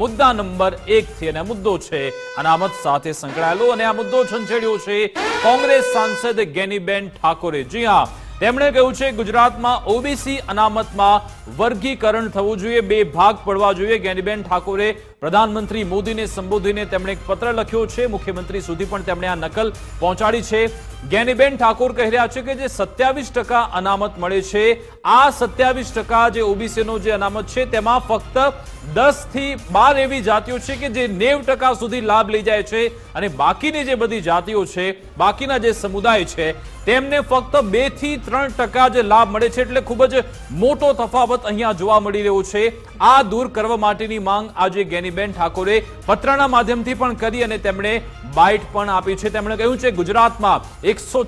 મુદ્દા નંબર એક થી અને મુદ્દો છે અનામત સાથે સંકળાયેલો અને આ મુદ્દો છંછેડ્યો છે કોંગ્રેસ સાંસદ ગેનીબેન ઠાકોરે. જી હા, તેમણે કહ્યું છે ગુજરાતમાં ઓબીસી અનામતમાં વર્ગીકરણ થવું જોઈએ, બે ભાગ પડવા જોઈએ. ગેનીબેન ઠાકોરે પ્રધાનમંત્રી મોદીને સંબોધીને તેમણે એક પત્ર લખ્યો છે. મુખ્યમંત્રી સુધી પણ તેમણે આ નકલ પહોંચાડી છે. ગેનીબેન ઠાકોર કહી રહ્યા છે કે જે સત્યાવીસ અનામત મળે છે, આ સત્યાવીસ જે ઓબીસીનો જે અનામત છે, તેમાં ફક્ત દસથી બાર એવી જાતિઓ છે કે જે નેવ સુધી લાભ લઈ જાય છે અને બાકીની જે બધી જાતિઓ છે, બાકીના જે સમુદાય છે, તેમને ફક્ત બેથી ત્રણ જે લાભ મળે છે. એટલે ખૂબ જ મોટો તફાવત અહીંયા જોવા મળી રહ્યો છે. આ દૂર કરવા માટેની માંગ આજે ગેનીબેન ઠાકોરે પત્રના માધ્યમથી પણ કરી અને તેમણે બાઇટ પણ આપી છે. તેમણે કહ્યું છે, ગુજરાતમાં એકસો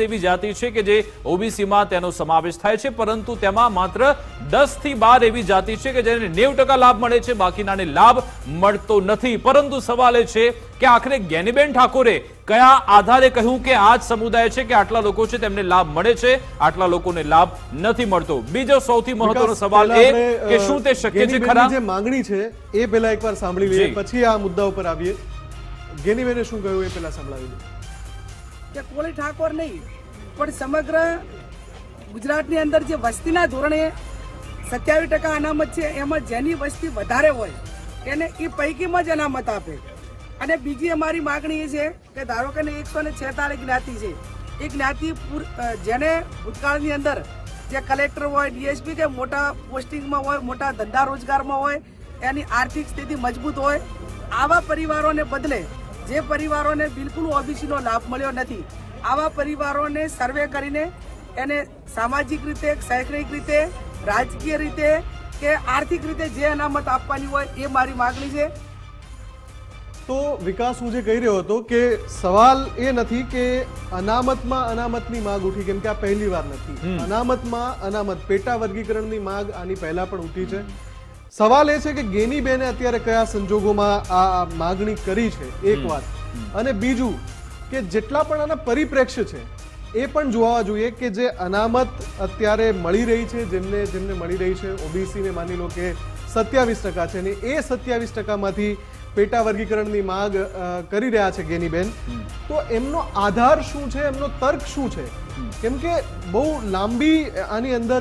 એવી જાતિ છે કે જે ઓબીસીમાં તેનો સમાવેશ થાય છે, પરંતુ તેમાં માત્ર દસથી બાર એવી જાતિ છે કે જેને નેવ લાભ મળે છે. બાકીનાને લાભ મળતો નથી. પરંતુ સવાલ એ છે કે આખરે ગેનીબેન ઠાકોરે કયા આધારે કહ્યું કે આ જ સમુદાય છે કે આટલા લોકો છે તેમને લાભ મળે છે? આટલા લોકોને લાભ નથી મળતો. બીજો સૌથી મહત્વનો સવાલ એ કે શું તે શક્ય છે ખરા? જે માંગણી છે એ પહેલા એકવાર સાંભળી લઈએ. પછી આ મુદ્દા ઉપર આવીએ. ગેનીબેને શું કહ્યું એ પહેલા સંભળાવી લઈએ કે કોળી ઠાકોર નહીં પણ સમગ્ર ગુજરાતની અંદર જે વસ્તીના ધોરણે સત્યાવીસ ટકા અનામત છે એમાં જેની વસ્તી વધારે હોય એને એ પૈકીમાં જ અનામત આપે. અને બીજી અમારી માગણી એ છે કે ધારો કે એકસો ને છેતાળીસ જ્ઞાતિ છે, એ જ્ઞાતિ જેને ભૂતકાળની અંદર જે કલેક્ટર હોય, ડીએસપી કે મોટા પોસ્ટિંગમાં હોય, મોટા ધંધા રોજગારમાં હોય, એની આર્થિક સ્થિતિ મજબૂત હોય, આવા પરિવારોને બદલે જે પરિવારોને બિલકુલ ઓબીસીનો લાભ મળ્યો નથી, આવા પરિવારોને સર્વે કરીને એને સામાજિક રીતે, શૈક્ષણિક રીતે, રાજકીય રીતે કે આર્થિક રીતે જે અનામત આપવાની હોય એ મારી માગણી છે. તો વિકાસ હું જે કહી રહ્યો હતો કે સવાલ એ નથી કે અનામતમાં અનામતની માંગ ઉઠી કેમ કે આ પહેલી વાર નથી. અનામતમાં અનામત પેટા વર્ગીકરણની માંગ આની પહેલા પણ ઉઠી છે. સવાલ એ છે કે ગેની બેને અત્યારે કયા સંજોગોમાં આ માગણી કરી છે? એક વાત. અને બીજું કે જેટલા પણ આના પરિપ્રેક્ષ્ય છે એ પણ જોવા જોઈએ કે જે અનામત અત્યારે મળી રહી છે જેમને જેમને મળી રહી છે ઓબીસીને માની લો કે સત્યાવીસ ટકા છે ને એ સત્યાવીસ ટકામાંથી પેટા વર્ગીકરણની માંગ કરી રહ્યા છે ગેનીબેન. તો એમનો આધાર શું છે? એમનો તર્ક શું છે? કેમ કે બહુ લાંબી આની અંદર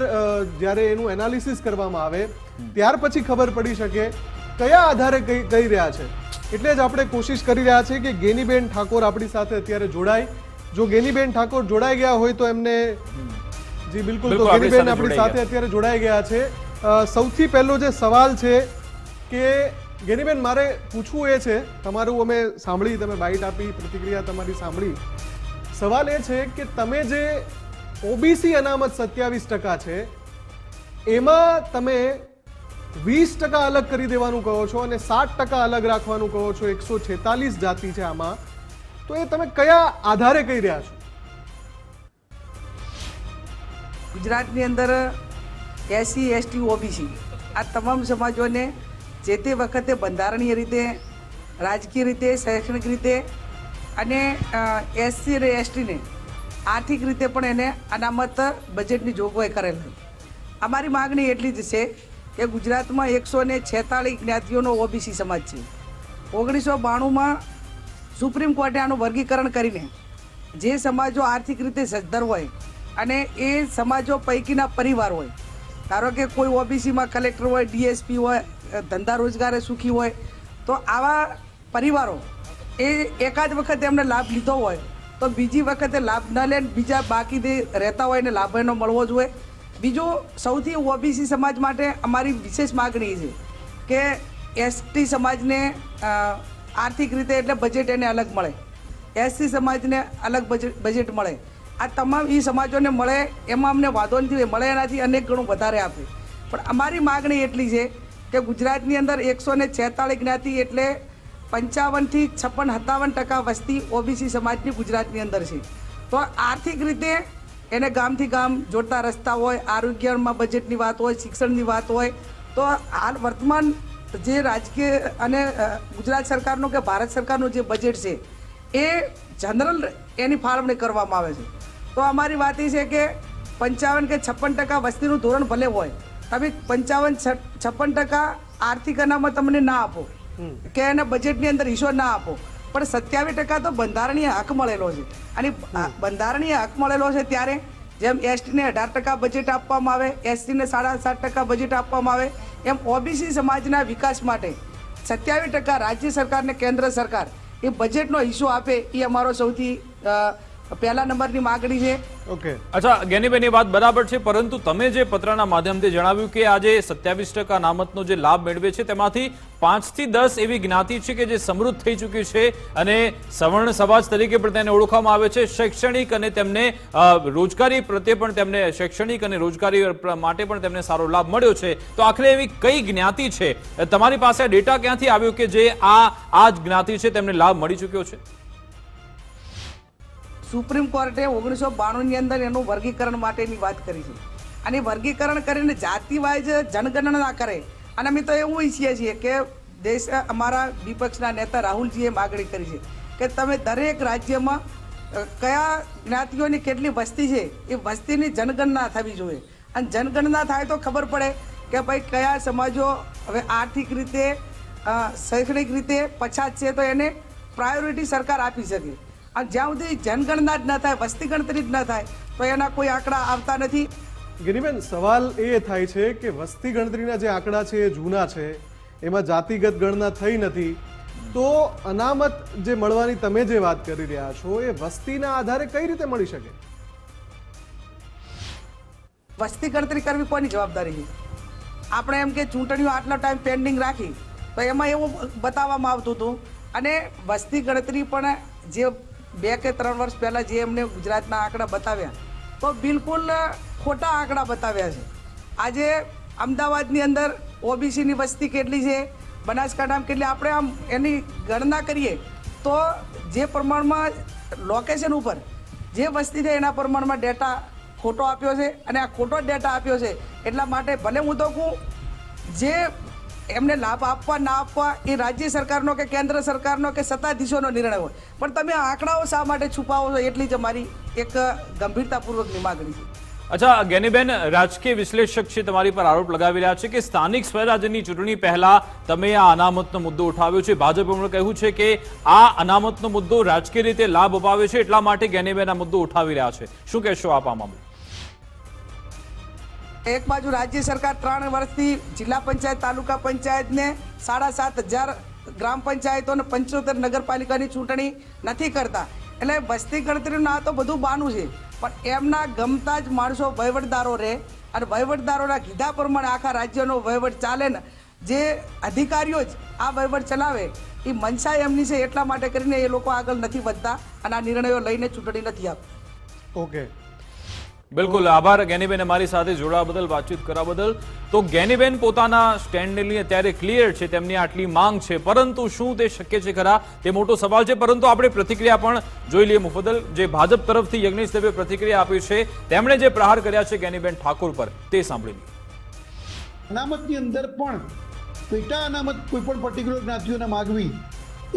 જ્યારે એનું એનાલિસિસ કરવામાં આવે ત્યાર પછી ખબર પડી શકે કયા આધારે કહી કહી રહ્યા છે. એટલે જ આપણે કોશિશ કરી રહ્યા છીએ કે ગેનીબેન ઠાકોર આપણી સાથે અત્યારે જોડાય. જો ગેનીબેન ઠાકોર જોડાઈ ગયા હોય તો એમને જી બિલકુલ. તો ગેનીબેન આપણી સાથે અત્યારે જોડાઈ ગયા છે. સૌથી પહેલો જે સવાલ છે કે ગેનીબેન મારે પૂછવું એ છે, તમારું અમે સાંભળી, તમે બાઇટ આપી, પ્રતિક્રિયા તમારી સાંભળી. સવાલ એ છે કે તમે જે ઓબીસી અનામત સત્યાવીસ ટકા છે, એમાં તમે વીસ ટકા અલગ કરી દેવાનું કહો છો અને સાત ટકા અલગ રાખવાનું કહો છો, એકસો છેતાલીસ જાતિ છે આમાં, તો એ તમે કયા આધારે કહી રહ્યા છો? ગુજરાતની અંદર એસસી, એસટી, ઓબીસી, આ તમામ સમાજોને જે તે વખતે બંધારણીય રીતે, રાજકીય રીતે, શૈક્ષણિક રીતે અને એસસી અને એસટીને આર્થિક રીતે પણ એને અનામત બજેટની જોગવાઈ કરેલ અમારી માગણી એટલી જ છે કે ગુજરાતમાં એકસો ને છેતાળીસ જ્ઞાતિઓનો ઓબીસી સમાજ છે. ઓગણીસો બાણુંમાં સુપ્રીમ કોર્ટે આનું વર્ગીકરણ કરીને જે સમાજો આર્થિક રીતે સદ્ધર હોય અને એ સમાજો પૈકીના પરિવાર હોય ધારો કે કોઈ ઓબીસીમાં કલેક્ટર હોય, ડીએસપી હોય ધંધા રોજગારે સુખી હોય, તો આવા પરિવારો એ એકાદ વખત એમને લાભ લીધો હોય, તો બીજી વખતે લાભ ન લે બીજા બાકી રહેતા હોય એને લાભ એનો મળવો જોઈએ. બીજું સૌથી ઓબીસી સમાજ માટે અમારી વિશેષ માગણી છે કે એસટી સમાજને આર્થિક રીતે એટલે બજેટ એને અલગ મળે. એસસી સમાજને અલગ બજેટ બજેટ મળે. આ તમામ એ સમાજોને મળે, એમાં અમને વાંધો નથી. મળે એનાથી અનેક ગણું વધારે આપે પણ અમારી માગણી એટલી છે કે ગુજરાતની અંદર એકસો ને છેતાળીસ જ્ઞાતિ એટલે પંચાવનથી છપ્પન સત્તાવન ટકા વસ્તી ઓબીસી સમાજની ગુજરાતની અંદર છે તો આર્થિક રીતે એને ગામથી ગામ જોડતા રસ્તા હોય, આરોગ્યમાં બજેટની વાત હોય, શિક્ષણની વાત હોય, તો હાલ વર્તમાન જે રાજકીય અને ગુજરાત સરકારનું કે ભારત સરકારનું જે બજેટ છે, એ જનરલ એની ફાળવણી કરવામાં આવે છે તો અમારી વાત એ છે કે પંચાવન કે છપ્પન ટકા વસ્તીનું ધોરણ ભલે હોય તમે પંચાવન છપ્પન ટકા આર્થિક અનામત તમને ના આપો. કે એને બજેટની અંદર હિસ્સો ના આપો. પણ સત્યાવીસ ટકા તો બંધારણીય હક મળેલો છે. અને બંધારણીય હક મળેલો છે ત્યારે જેમ એસટીને અઢાર ટકા બજેટ આપવામાં આવે એસટીને સાડા સાત ટકા બજેટ આપવામાં આવે એમ ઓબીસી સમાજના વિકાસ માટે સત્યાવીસ ટકા રાજ્ય સરકાર ને કેન્દ્ર સરકાર એ બજેટનો હિસ્સો આપે એ અમારો સૌથી પહેલા નંબરની માગણી છે. ઓકે. અચ્છા જ્ઞાનીબેન એ વાત બરાબર છે પરંતુ તમે જે પત્રના માધ્યમથી જણાવ્યું કે આજે સત્યાવીસ ટકા નામતનો જે લાભ મેળવે છે તેમાંથી પાંચથી દસ એવી જ્ઞાતિ છે કે જે સમૃદ્ધ થઈ ચૂકી છે અને સવર્ણ સમાજ તરીકે પણ તેને ઓળખવામાં આવે છે. શૈક્ષણિક અને તેમને રોજગારી પ્રત્યે પણ તેમને શૈક્ષણિક અને રોજગારી માટે પણ તેમને સારો લાભ મળ્યો છે. તો આખરે એવી કઈ જ્ઞાતિ છે? તમારી પાસે આ ડેટા ક્યાંથી આવ્યો કે જે આ આ જ જ્ઞાતિ છે તેમને લાભ મળી ચૂક્યો છે? સુપ્રીમ કોર્ટે ઓગણીસો બાણુંની અંદર એનું વર્ગીકરણ માટેની વાત કરી છે. અને વર્ગીકરણ કરીને જાતિવાઇઝ જનગણના કરે. અને અમે તો એવું ઈચ્છીએ છીએ કે દેશ અમારા વિપક્ષના નેતા રાહુલજીએ માગણી કરી છે કે તમે દરેક રાજ્યમાં કયા જ્ઞાતિઓની કેટલી વસ્તી છે એ વસ્તીની જનગણના થવી જોઈએ. અને જનગણના થાય તો ખબર પડે કે ભાઈ કયા સમાજો હવે આર્થિક રીતે શૈક્ષણિક રીતે પછાત છે તો એને પ્રાયોરિટી સરકાર આપી શકે. અને જ્યાં સુધી જનગણના જ ન થાય વસ્તી ગણતરી જ ન થાય તો એના કોઈ આંકડા આવતા નથી. ગિરીબેન સવાલ એ થાય છે કે વસ્તી ગણતરીના જે આંકડા છે એ જૂના છે એમાં જાતિગત ગણના થઈ નથી તો અનામત જે મળવાની તમે જે વાત કરી રહ્યા છો એ વસ્તીના આધારે કઈ રીતે મળી શકે? વસ્તી ગણતરી કરવી કોની જવાબદારી છે? આપણે એમ કે ચૂંટણીઓ આટલો ટાઈમ પેન્ડિંગ રાખી તો એમાં એવું બતાવવામાં આવતું હતું. અને વસ્તી ગણતરી પણ જે બે કે ત્રણ વર્ષ પહેલાં જે એમને ગુજરાતના આંકડા બતાવ્યા, તો બિલકુલ ખોટા આંકડા બતાવ્યા છે. આજે અમદાવાદની અંદર ઓબીસીની વસ્તી કેટલી છે, બનાસકાંઠામાં કેટલી, આપણે આમ એની ગણના કરીએ, તો જે પ્રમાણમાં લોકેશન ઉપર જે વસ્તી છે એના પ્રમાણમાં ડેટા ખોટો આપ્યો છે અને આ ખોટો ડેટા આપ્યો છે, એટલા માટે ભલે હું તો કહું, જે એમને લાભ આપવા, ના આપવા એ રાજ્ય સરકારનો કે કેન્દ્ર સરકારનો કે સત્તાધીશોનો નિર્ણય હોય. પણ તમે આંકડાઓ શા માટે છુપાવો છો એટલી જ અમારી એક ગંભીરતાપૂર્વકની માગણી છે. અચ્છા, ગેનીબેન, રાજકીય વિશ્લેષક છે તમારી પર આરોપ લગાવી રહ્યા છે કે સ્થાનિક સ્વરાજ્યની ચૂંટણી પહેલા તમે આ અનામતનો મુદ્દો ઉઠાવ્યો છે. ભાજપે પણ કહ્યું છે કે આ અનામતનો મુદ્દો રાજકીય રીતે લાભ અપાવે છે એટલા માટે ગેનીબેન આ મુદ્દો ઉઠાવી રહ્યા છે. શું કહેશો આપ આ મામલે એક બાજુ રાજ્ય સરકાર ત્રણ વર્ષથી જિલ્લા પંચાયત, તાલુકા પંચાયતને સાડા સાત હજાર ગ્રામ પંચાયતો અને પંચોતેર નગરપાલિકાની ચૂંટણી નથી કરતા. એટલે વસ્તી ગણતરીનું આ તો બધું બાનું છે. પણ એમના ગમતા જ માણસો વહીવટદારો રહે અને વહીવટદારોના કીધા પ્રમાણે આખા રાજ્યનો વહીવટ ચાલે ને જે અધિકારીઓ જ આ વહીવટ ચલાવે, એ મનસા એમની છે એટલા માટે કરીને એ લોકો આગળ નથી વધતા અને આ નિર્ણયો લઈને ચૂંટણી નથી આપતા ઓકે બિલકુલ, આભાર ગેનીબેન અમારી સાથે જોડાવા બદલ, વાતચીત કરવા બદલ. તો ગેનીબેન પોતાના સ્ટેન્ડને લઈને અત્યારે ક્લિયર છે, તેમની આટલી માંગ છે. પરંતુ શું તે શક્ય છે ખરા? તે મોટો સવાલ છે, પરંતુ આપણે પ્રતિક્રિયા પણ જોઈ લઈએ. મુફદલ જે ભાજપ તરફથી યજ્ઞેશ દેવે પ્રતિક્રિયા આપી છે, તેમણે જે પ્રહાર કર્યા છે ગેનીબેન ઠાકોર પર, તે સાંભળી અનામતની અંદર પણ, પેટા અનામત કોઈ પણ પર્ટિક્યુલર જ્ઞાતિઓને માગવી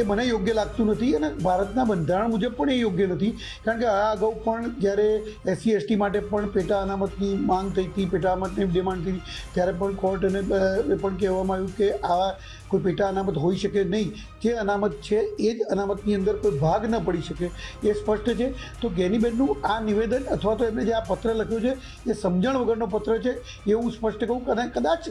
એ મને યોગ્ય લાગતું નથી અને ભારતના બંધારણ મુજબ પણ એ યોગ્ય નથી. કારણ કે આ અગાઉ પણ જ્યારે એસસી એસટી માટે પણ પેટા અનામતની માંગ થઈ હતી, પેટા અનામતની ડિમાન્ડ થઈ ત્યારે પણ કોર્ટ અને એ પણ કહેવામાં આવ્યું કે આવા કોઈ પેટા અનામત હોઈ શકે નહીં. જે અનામત છે એ જ અનામતની અંદર કોઈ ભાગ ન પડી શકે. એ સ્પષ્ટ છે. તો ગેનીબેનનું આ નિવેદન અથવા તો એમણે જે આ પત્ર લખ્યો છે, એ સમજણ વગરનો પત્ર છે, એવું સ્પષ્ટ કહું. કદાચ કદાચ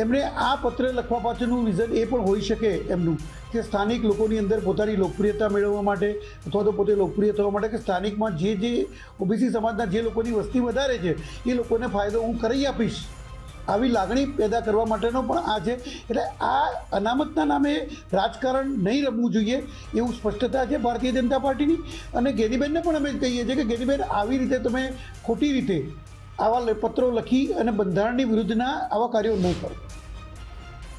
એમણે આ પત્ર લખવા પાછળનું રીઝન એ પણ હોઈ શકે એમનું કે સ્થાનિક લોકોની અંદર પોતાની લોકપ્રિયતા મેળવવા માટે અથવા તો પોતે લોકપ્રિય થવા માટે કે સ્થાનિકમાં જે જે ઓબીસી સમાજના જે લોકોની વસ્તી વધારે છે, એ લોકોને ફાયદો હું કરી આપીશ. આવી લાગણી પેદા કરવા માટેનો પણ આ છે. એટલે આ અનામતના નામે રાજકારણ નહીં રમવું જોઈએ એવું સ્પષ્ટતા છે ભારતીય જનતા પાર્ટીની. અને ગેનીબેનને પણ અમે કહીએ છીએ કે ગેનીબેન, આવી રીતે તમે ખોટી રીતે આવા પત્રો લખી અને બંધારણની વિરુદ્ધના આવા કાર્યો ન કરો.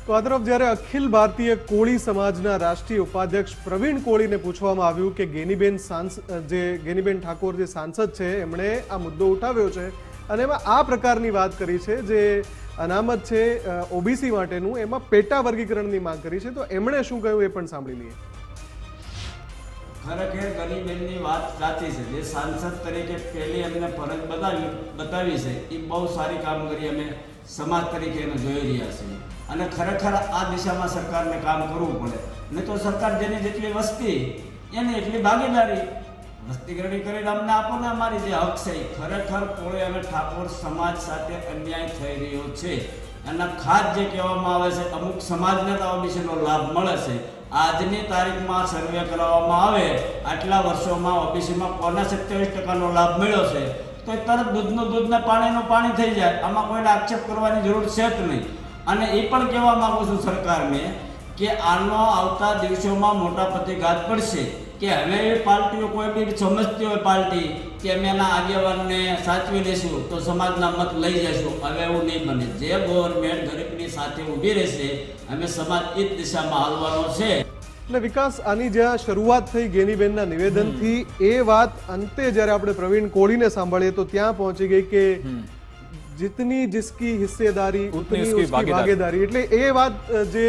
તો આ તરફ જ્યારે અખિલ ભારતીય કોળી સમાજના રાષ્ટ્રીય ઉપાધ્યક્ષ પ્રવીણ કોળીને પૂછવામાં આવ્યું કે ગેનીબેન સાંસદ જે ગેનીબેન ઠાકોર જે સાંસદ છે, એમણે આ મુદ્દો ઉઠાવ્યો છે અને એમાં આ પ્રકારની વાત કરી છે જે અનામત છે ઓબીસી માટેનું, એમાં પેટા વર્ગીકરણની માંગ કરી છે. તો એમણે શું કહ્યું એ પણ સાંભળી લઈએ. ખરેખર ગરીબેનની વાત સાચી છે. જે સાંસદ તરીકે પહેલી અમને ફરજ બતાવી બતાવી છે એ બહુ સારી કામગીરી અમે સમાજ તરીકે એને જોઈ રહ્યા છીએ. અને ખરેખર આ દિશામાં સરકારને કામ કરવું પડે. નહીં તો સરકાર જેની જેટલી વસ્તી, એની એટલી ભાગીદારી. વસ્તી કરીને અમને આપો ને અમારી જે હક છે એ ખરેખર કોળે અને ઠાકોર સમાજ સાથે અન્યાય થઈ રહ્યો છે. અને ખાસ જે કહેવામાં આવે છે, અમુક સમાજને તો વિશેનો લાભ મળે છે. આજની તારીખમાં સર્વે કરાવવામાં આવે, આટલા વર્ષોમાં ઓબીસીમાં કોને સત્યાવીસ ટકાનો લાભ મળ્યો છે. તો એ તરત દૂધનું દૂધને પાણીનું પાણી થઈ જાય. આમાં કોઈને આક્ષેપ કરવાની જરૂર છે જ નહીં. અને એ પણ કહેવા માગું છું સરકારને કે આનો આવતા દિવસોમાં મોટા પ્રતિઘાત પડશે કે હવે પાર્ટીઓ કોઈ બી સમજતી હોય પાર્ટી કે અમે એના આગેવાનને સાચવી લઈશું તો સમાજના મત લઈ જઈશું. હવે એવું નહીં બને. જે ગવર્મેન્ટ ગરીબની સાથે ઊભી રહેશે અમે સમાજ એ જ દિશામાં હાલવાનો છે. એટલે વિકાસ આની જ્યાં શરૂઆત થઈ ગેનીબેનના નિવેદનથી એ વાત અંતે જ્યારે આપણે પ્રવીણ કોળીને સાંભળીએ તો ત્યાં પહોંચી ગઈ કે જીતની જિસકી હિસ્સેદારી ઉતની ઉસકી. ભાગીદારી એટલે એ વાત જે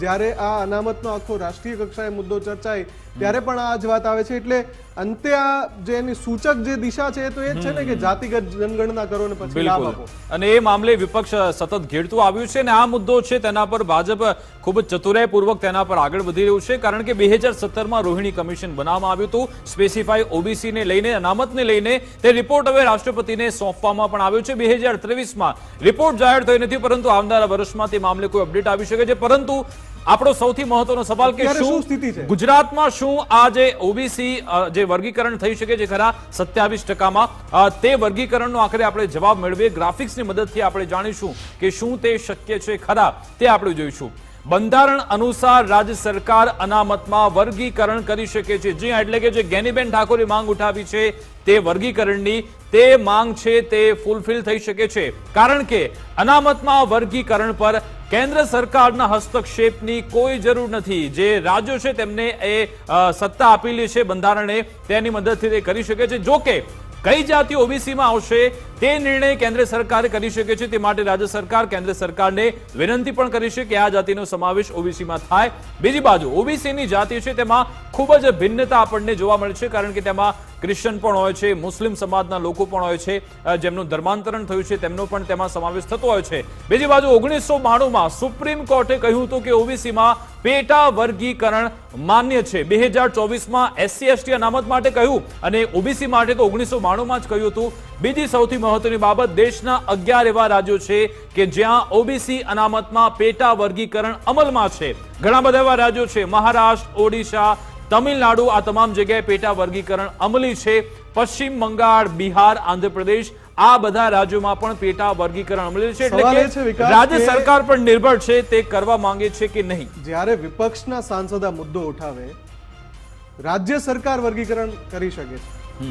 જ્યારે આ અનામતનો આખો રાષ્ટ્રીય કક્ષાએ મુદ્દો ચર્ચાય ત્યારે પણ આ જ વાત આવે છે. એટલે અંતે આ જે એની સૂચક જે દિશા છે તો એ જ છે ને કે જાતિગત જનગણના કરો ને પછી લાભ આપો. અને એ મામલે વિપક્ષ સતત ઘેરતું આવ્યું છે અને આ મુદ્દો છે તેના પર ભાજપ ખૂબ જ ચતુરાઈપૂર્વક તેના પર આગળ વધી રહ્યું છે કારણ કે બે હજાર સત્તરમાં રોહિણી કમિશન બનાવવામાં આવ્યું હતું. સ્પેસિફાઈ ઓબીસીને લઈને અનામતને લઈને તે રિપોર્ટ હવે રાષ્ટ્રપતિને સોંપવામાં પણ આવ્યો છે. બે હજાર ત્રેવીસમાં રિપોર્ટ જાહેર થઈ નથી પરંતુ આવનારા વર્ષમાં તે મામલે કોઈ અપડેટ આવી શકે છે. પરંતુ આપણો સૌથી મહત્વનો સવાલ કે શું સ્થિતિ છે? ગુજરાતમાં શું આ જે ઓબીસી જે વર્ગીકરણ થઈ શકે છે ખરા સત્યાવીસ ટકામાં તે વર્ગીકરણનો આખરે આપણે જવાબ મેળવીએ ગ્રાફિક્સની મદદથી આપણે જાણીશું કે શું તે શક્ય છે ખરા તે આપણે જોઈશું બંધારણ અનુસાર રાજ્ય સરકાર અનામતમાં વર્ગીકરણ કરી શકે છે. જી એટલે કે જે ગેનીબેન ઠાકોરે માંગ ઉઠાવી છે તે વર્ગીકરણની, તે માંગ છે તે ફૂલફિલ થઈ શકે છે. કારણ કે અનામતમાં વર્ગીકરણ પર કેન્દ્ર સરકારના હસ્તક્ષેપની કોઈ જરૂર નથી. જે રાજ્યો છે તેમને એ સત્તા આપેલી છે બંધારણે તેની મદદથી તે કરી શકે છે. જો કે કઈ જાતિ ઓબીસીમાં આવશે તે નિર્ણય કેન્દ્ર સરકારે કરી શકે છે તે માટે રાજ્ય સરકાર કેન્દ્ર સરકારને વિનંતી પણ કરી છે કે આ જાતિનો સમાવેશ ઓબીસીમાં થાય. બીજી બાજુ, ઓબીસીની જાતિ છે તેમાં ખૂબ જ ભિન્નતા આપણને જોવા મળે છે કારણ કે તેમાં ક્રિશ્ચન પણ હોય છે, મુસ્લિમ સમાજના લોકો પણ હોય છે જેમનું ધર્માંતરણ થયું છે તેમનો પણ તેમાં સમાવેશ થતો હોય છે. બીજી બાજુ, ઓગણીસો બાણુંમાં સુપ્રીમ કોર્ટે કહ્યું હતું કે ઓબીસીમાં પેટા વર્ગીકરણ માન્ય છે. બે હજાર ચોવીસમાં એસસી એસટી અનામત માટે કહ્યું અને ઓબીસી માટે તો ઓગણીસો બાણુંમાં જ કહ્યું હતું. બીજી સૌથી મહત્વની બાબત દેશના અગિયાર એવા રાજ્યો છે કે જ્યાં ઓબીસી અનામતમાં પેટા વર્ગીકરણ અમલમાં છે. ઘણા બધા એવા રાજ્યો છે. મહારાષ્ટ્ર, ઓડિશા, તમિલનાડુ આ તમામ જગ્યાએ પેટા વર્ગીકરણ અમલી છે. પશ્ચિમ બંગાળ, બિહાર, આંધ્રપ્રદેશ આ બધા રાજ્યોમાં પણ પેટા વર્ગીકરણ અમલી છે એટલે કે રાજ્ય સરકાર પર નિર્ભર છે તે કરવા માંગે છે કે નહીં? જ્યારે વિપક્ષના સાંસદ આ મુદ્દો ઉઠાવે રાજ્ય સરકાર વર્ગીકરણ કરી શકે છે.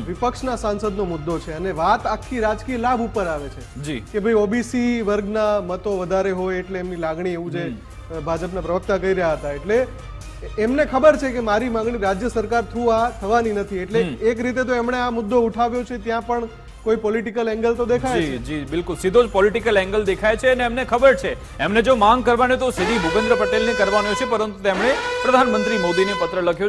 વિપક્ષના સાંસદનો મુદ્દો છે અને વાત આખી રાજકીય લાભ ઉપર આવે છે. કે ભાઈ ઓબીસી વર્ગના મતો વધારે હોય એટલે એમની લાગણી એવું જે ભાજપના પ્રવક્તા કહી રહ્યા હતા. એટલે એમને ખબર છે કે મારી માંગણી રાજ્ય સરકાર થ્રુ આ થવાની નથી. એટલે એક રીતે તો એમણે આ મુદ્દો ઉઠાવ્યો છે ત્યાં પણ કોઈ પોલિટિકલ એંગલ તો દેખાય જી છે? જી બિલકુલ. સીધો જ પોલિટિકલ એંગલ દેખાય છે અને એમને ખબર છે. એમને જો માંગ કરવાની તો સીધી ભૂપેન્દ્ર પટેલને કરવાનો છે પરંતુ તેમણે પ્રધાનમંત્રી મોદીને પત્ર લખ્યો છે.